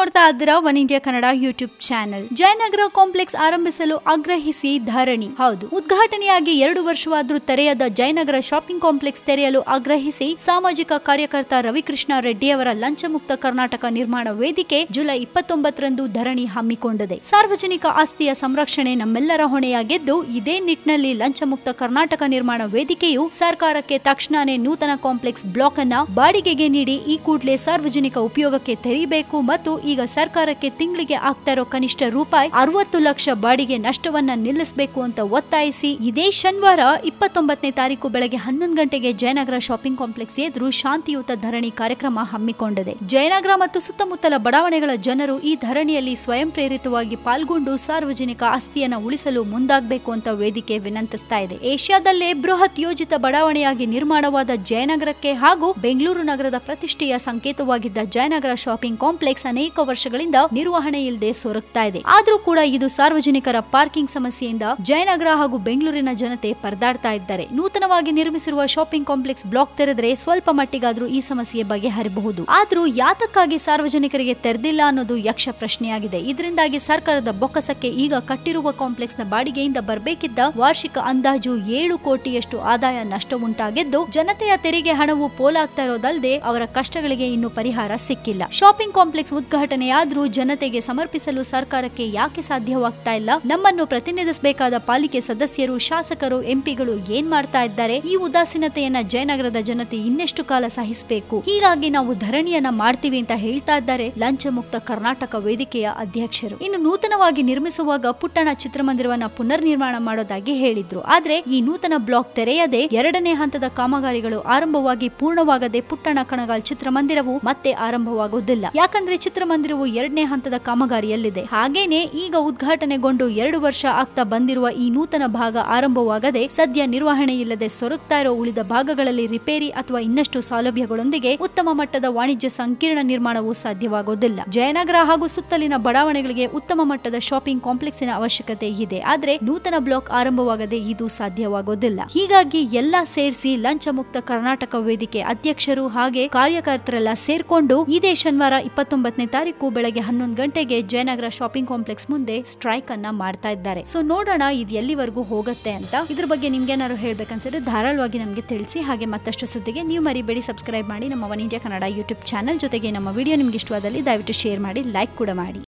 ನೋಡ್ತಾ ಇದ್ದೀರಾ one India Kannada YouTube channel. Jayanagar complex ಆರಂಭಿಸಲು ಆಗ್ರಹಿಸಿ ಧರಣಿ. ಹೌದು. ಉದ್ಘಾಟನೆಯಾಗಿ ಎರಡು ವರ್ಷವಾದರೂ ತೆರೆಯದ ಜಯನಗರ ಶಾಪಿಂಗ್ ಕಾಂಪ್ಲೆಕ್ಸ್ ತೆರೆಯಲು ಆಗ್ರಹಿಸಿ ಸಾಮಾಜಿಕ ಕಾರ್ಯಕರ್ತ ರವಿಕೃಷ್ಣ ರೆಡ್ಡಿ ಅವರ ಲಂಚಮುಕ್ತ ಕರ್ನಾಟಕ ನಿರ್ಮಾಣ ವೇದಿಕೆ ಜುಲೈ ಇಪ್ಪತ್ತೊಂಬತ್ತರಂದು ಧರಣಿ ಹಮ್ಮಿಕೊಂಡಿದೆ. ಸಾರ್ವಜನಿಕ ಆಸ್ತಿಯ ಸಂರಕ್ಷಣೆ ನಮ್ಮೆಲ್ಲರ ಹೊಣೆಯಾಗಿದ್ದು, ಇದೇ ನಿಟ್ಟಿನಲ್ಲಿ ಲಂಚಮುಕ್ತ ಕರ್ನಾಟಕ ನಿರ್ಮಾಣ ವೇದಿಕೆಯು ಸರ್ಕಾರಕ್ಕೆ ತಕ್ಷಣನೇ ನೂತನ ಕಾಂಪ್ಲೆಕ್ಸ್ ಬ್ಲಾಕ್ ಅನ್ನ ಬಾಡಿಗೆಗೆ ನೀಡಿ ಈ ಕೂಡಲೇ ಸಾರ್ವಜನಿಕ ಉಪಯೋಗಕ್ಕೆ ತೆರೀಬೇಕು ಮತ್ತು ಈಗ ಸರ್ಕಾರಕ್ಕೆ ತಿಂಗಳಿಗೆ ಆಗ್ತಾ ಇರೋ ಕನಿಷ್ಠ ರೂಪಾಯಿ ಅರವತ್ತು ಲಕ್ಷ ಬಾಡಿಗೆ ನಷ್ಟವನ್ನ ನಿಲ್ಲಿಸಬೇಕು ಅಂತ ಒತ್ತಾಯಿಸಿ ಇದೇ ಶನಿವಾರ ಇಪ್ಪತ್ತೊಂಬತ್ತನೇ ತಾರೀಕು ಬೆಳಗ್ಗೆ ಹನ್ನೊಂದು ಗಂಟೆಗೆ ಜಯನಗರ ಶಾಪಿಂಗ್ ಕಾಂಪ್ಲೆಕ್ಸ್ ಎದುರು ಶಾಂತಿಯುತ ಧರಣಿ ಕಾರ್ಯಕ್ರಮ ಹಮ್ಮಿಕೊಂಡಿದೆ. ಜಯನಗರ ಮತ್ತು ಸುತ್ತಮುತ್ತಲ ಬಡಾವಣೆಗಳ ಜನರು ಈ ಧರಣಿಯಲ್ಲಿ ಸ್ವಯಂ ಪ್ರೇರಿತವಾಗಿ ಪಾಲ್ಗೊಂಡು ಸಾರ್ವಜನಿಕ ಆಸ್ತಿಯನ್ನು ಉಳಿಸಲು ಮುಂದಾಗಬೇಕು ಅಂತ ವೇದಿಕೆ ವಿನಂತಿಸ್ತಾ ಇದೆ. ಏಷ್ಯಾದಲ್ಲೇ ಬೃಹತ್ ಯೋಜಿತ ಬಡಾವಣೆಯಾಗಿ ನಿರ್ಮಾಣವಾದ ಜಯನಗರಕ್ಕೆ ಹಾಗೂ ಬೆಂಗಳೂರು ನಗರದ ಪ್ರತಿಷ್ಠೆಯ ಸಂಕೇತವಾಗಿದ್ದ ಜಯನಗರ ಶಾಪಿಂಗ್ ಕಾಂಪ್ಲೆಕ್ಸ್ ಅನೇಕ ವರ್ಷಗಳಿಂದ ನಿರ್ವಹಣೆ ಇಲ್ಲದೆ ಸೊರಗ್ತಾ ಇದೆ. ಆದ್ರೂ ಕೂಡ ಇದು ಸಾರ್ವಜನಿಕರ ಪಾರ್ಕಿಂಗ್ ಸಮಸ್ಯೆಯಿಂದ ಜಯನಗರ ಹಾಗೂ ಬೆಂಗಳೂರಿನ ಜನತೆ ಪರದಾಡ್ತಾ ಇದ್ದಾರೆ. ನೂತನವಾಗಿ ನಿರ್ಮಿಸಿರುವ ಶಾಪಿಂಗ್ ಕಾಂಪ್ಲೆಕ್ಸ್ ಬ್ಲಾಕ್ ತೆರೆದ್ರೆ ಸ್ವಲ್ಪ ಮಟ್ಟಿಗಾದ್ರೂ ಈ ಸಮಸ್ಯೆ ಬಗೆಹರಿಬಹುದು. ಆದ್ರೂ ಯಾತಕ್ಕಾಗಿ ಸಾರ್ವಜನಿಕರಿಗೆ ತೆರೆದಿಲ್ಲ ಅನ್ನೋದು ಯಕ್ಷ ಪ್ರಶ್ನೆಯಾಗಿದೆ. ಇದರಿಂದಾಗಿ ಸರ್ಕಾರದ ಬೊಕ್ಕಸಕ್ಕೆ ಈಗ ಕಟ್ಟಿರುವ ಕಾಂಪ್ಲೆಕ್ಸ್ನ ಬಾಡಿಗೆಯಿಂದ ಬರಬೇಕಿದ್ದ ವಾರ್ಷಿಕ ಅಂದಾಜು ಏಳು ಕೋಟಿಯಷ್ಟು ಆದಾಯ ನಷ್ಟ ಉಂಟಾಗಿದ್ದು, ಜನತೆಯ ತೆರಿಗೆ ಹಣವು ಪೋಲಾಗ್ತಾ ಇರೋದಲ್ಲದೆ ಅವರ ಕಷ್ಟಗಳಿಗೆ ಇನ್ನು ಪರಿಹಾರ ಸಿಕ್ಕಿಲ್ಲ. ಶಾಪಿಂಗ್ ಕಾಂಪ್ಲೆಕ್ಸ್ ಉದ್ಘಾಟನೆಯಾದ್ರೂ ಜನತೆಗೆ ಸಮರ್ಪಿಸಲು ಸರ್ಕಾರಕ್ಕೆ ಯಾಕೆ ಸಾಧ್ಯವಾಗ್ತಾ ಇಲ್ಲ? ನಮ್ಮನ್ನು ಪ್ರತಿನಿಧಿಸಬೇಕಾದ ಪಾಲಿಕೆ ಸದಸ್ಯರು, ಶಾಸಕರು, ಎಂಪಿಗಳು ಏನ್ ಮಾಡ್ತಾ ಇದ್ದಾರೆ? ಈ ಉದಾಸೀನತೆಯನ್ನ ಜಯನಗರದ ಜನತೆ ಇನ್ನೆಷ್ಟು ಕಾಲ ಸಹಿಸಬೇಕು? ಹೀಗಾಗಿ ನಾವು ಧರಣಿಯನ್ನ ಮಾಡ್ತೀವಿ ಅಂತ ಹೇಳ್ತಾ ಇದ್ದಾರೆ ಲಂಚ ಮುಕ್ತ ಕರ್ನಾಟಕ ವೇದಿಕೆಯ ಅಧ್ಯಕ್ಷರು. ಇನ್ನು ನೂತನವಾಗಿ ನಿರ್ಮಿಸುವಾಗ ಪುಟ್ಟಣ ಚಿತ್ರಮಂದಿರವನ್ನ ಪುನರ್ ನಿರ್ಮಾಣ ಮಾಡೋದಾಗಿ ಹೇಳಿದ್ರು. ಆದ್ರೆ ಈ ನೂತನ ಬ್ಲಾಕ್ ತೆರೆಯದೆ ಎರಡನೇ ಹಂತದ ಕಾಮಗಾರಿಗಳು ಆರಂಭವಾಗಿ ಪೂರ್ಣವಾಗದೆ ಪುಟ್ಟಣ ಕಣಗಾಲ್ ಚಿತ್ರಮಂದಿರವು ಮತ್ತೆ ಆರಂಭವಾಗುವುದಿಲ್ಲ. ಯಾಕಂದ್ರೆ ಚಿತ್ರಮಂದಿರವು ಎರಡನೇ ಹಂತದ ಕಾಮಗಾರಿಯಲ್ಲಿದೆ. ಹಾಗೇನೆ ಈಗ ಉದ್ಘಾಟನೆಗೊಂಡು ಎರಡು ವರ್ಷ ಆಗ್ತಾ ಬಂದಿರುವ ಈ ನೂತನ ಭಾಗ ಆರಂಭವಾಗದೆ ಸದ್ಯ ನಿರ್ವಹಣೆ ಇಲ್ಲದೆ ಸೊರಗ್ತಾ ಇರೋ ಉಳಿದ ಭಾಗಗಳಲ್ಲಿ ರಿಪೇರಿ ಅಥವಾ ಇನ್ನಷ್ಟು ಸೌಲಭ್ಯಗಳೊಂದಿಗೆ ಉತ್ತಮ ಮಟ್ಟದ ವಾಣಿಜ್ಯ ಸಂಕೀರ್ಣ ನಿರ್ಮಾಣವು ಸಾಧ್ಯವಾಗುವುದಿಲ್ಲ ಜಯನಗರ ಹಾಗೂ ಸುತ್ತಲಿನ ಬಡಾವಣೆಗಳಿಗೆ ಉತ್ತಮ ಮಟ್ಟದ ಶಾಪಿಂಗ್ ಕಾಂಪ್ಲೆಕ್ಸಿನ ಅವಶ್ಯಕತೆ ಇದೆ. ಆದರೆ ನೂತನ ಬ್ಲಾಕ್ ಆರಂಭವಾಗದೆ ಇದು ಸಾಧ್ಯವಾಗುವುದಿಲ್ಲ ಹೀಗಾಗಿ ಎಲ್ಲ ಸೇರಿಸಿ ಲಂಚ ಮುಕ್ತ ಕರ್ನಾಟಕ ವೇದಿಕೆ ಅಧ್ಯಕ್ಷರು ಹಾಗೆ ಕಾರ್ಯಕರ್ತರೆಲ್ಲ ಸೇರ್ಕೊಂಡು ಇದೇ ಶನಿವಾರ ಇಪ್ಪತ್ತೊಂಬತ್ತನೇ ತಾರೀಕು ಬೆಳಗ್ಗೆ ಹನ್ನೊಂದು ಗಂಟೆಗೆ ಜಯನಗರ ಶಾಪಿಂಗ್ ಕಾಂಪ್ಲೆಕ್ಸ್ ಮುಂದೆ ಸ್ಟ್ರೈಕ್ ಅನ್ನ ಮಾಡ್ತಾ ಇದ್ದಾರೆ. ಸೊ ನೋಡೋಣ ಇದು ಎಲ್ಲಿವರೆಗೂ ಹೋಗುತ್ತೆ ಅಂತ. ಇದ್ರ ಬಗ್ಗೆ ನಿಮ್ಗೇನಾದ್ರು ಹೇಳ್ಬೇಕನ್ಸಿದ್ರೆ ಧಾರಾಳವಾಗಿ ನಮಗೆ ತಿಳಿಸಿ. ಹಾಗೆ ಮತ್ತಷ್ಟು ಸುದ್ದಿಗೆ ನೀವು ಮರಿಬೇಡಿ. ಸಬ್ಸ್ಕ್ರೈಬ್ ಮಾಡಿ ನಮ್ಮ One India Kannada YouTube channel ಜೊತೆಗೆ ನಮ್ಮ ವಿಡಿಯೋ ನಿಮ್ಗೆ ಇಷ್ಟವಾದಲ್ಲಿ ದಯವಿಟ್ಟು ಶೇರ್ ಮಾಡಿ ಲೈಕ್ ಕೂಡ ಮಾಡಿ.